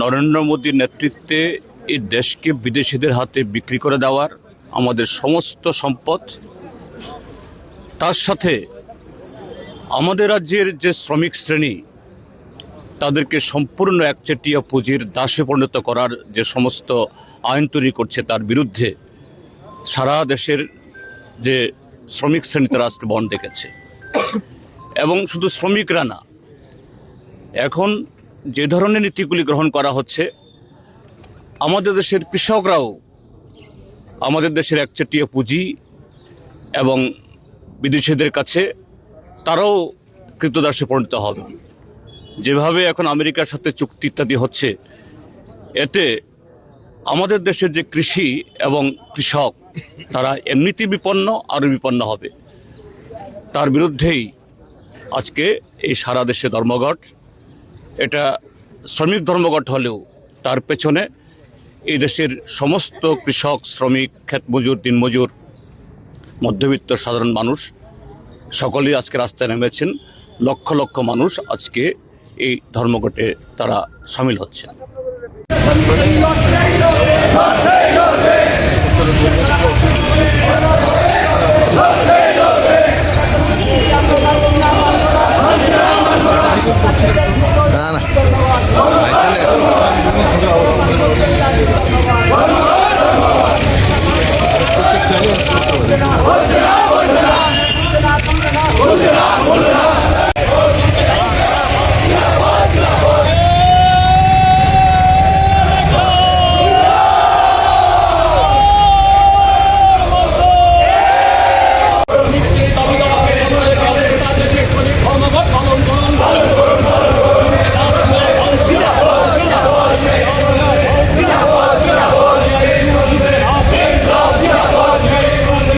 নরেন্দ্র মোদীর নেতৃত্বে এই দেশকে বিদেশিদের হাতে বিক্রি করে দেওয়ার আমাদের সমস্ত সম্পদ, তার সাথে আমাদের রাজ্যের যে শ্রমিক শ্রেণি, তাদেরকে সম্পূর্ণ একচেটিয়া পুঁজির দাসে পরিণত করার যে সমস্ত আইন তৈরি করছে তার বিরুদ্ধে সারা দেশের যে শ্রমিক শ্রেণি তারা আজকে বন ডেকেছে। এবং শুধু শ্রমিকরা না, এখন যে ধরনের নীতিগুলি গ্রহণ করা হচ্ছে, আমাদের দেশের কৃষকরাও আমাদের দেশের একচেটিয়া পুঁজি এবং বিদেশিদের কাছে তারাও কৃতদাসে পরিণত হবে যেভাবে এখন আমেরিকার সাথে চুক্তি ইত্যাদি হচ্ছে, এতে আমাদের দেশের যে কৃষি এবং কৃষক, তারা এমনিতেই বিপন্ন আরও বিপন্ন হবে। তার বিরুদ্ধেই আজকে এই সারা দেশে ধর্মঘট এটা শ্রমিক ধর্মঘট হলেও তার পেছনে এই দেশের সমস্ত কৃষক, শ্রমিক, ক্ষেত ক্ষেতমজুর দিনমজুর মধ্যবিত্ত সাধারণ মানুষ সকলেই আজকে রাস্তায় নেমেছেন। লক্ষ লক্ষ মানুষ আজকে এই ধর্মঘটে তারা সামিল হচ্ছে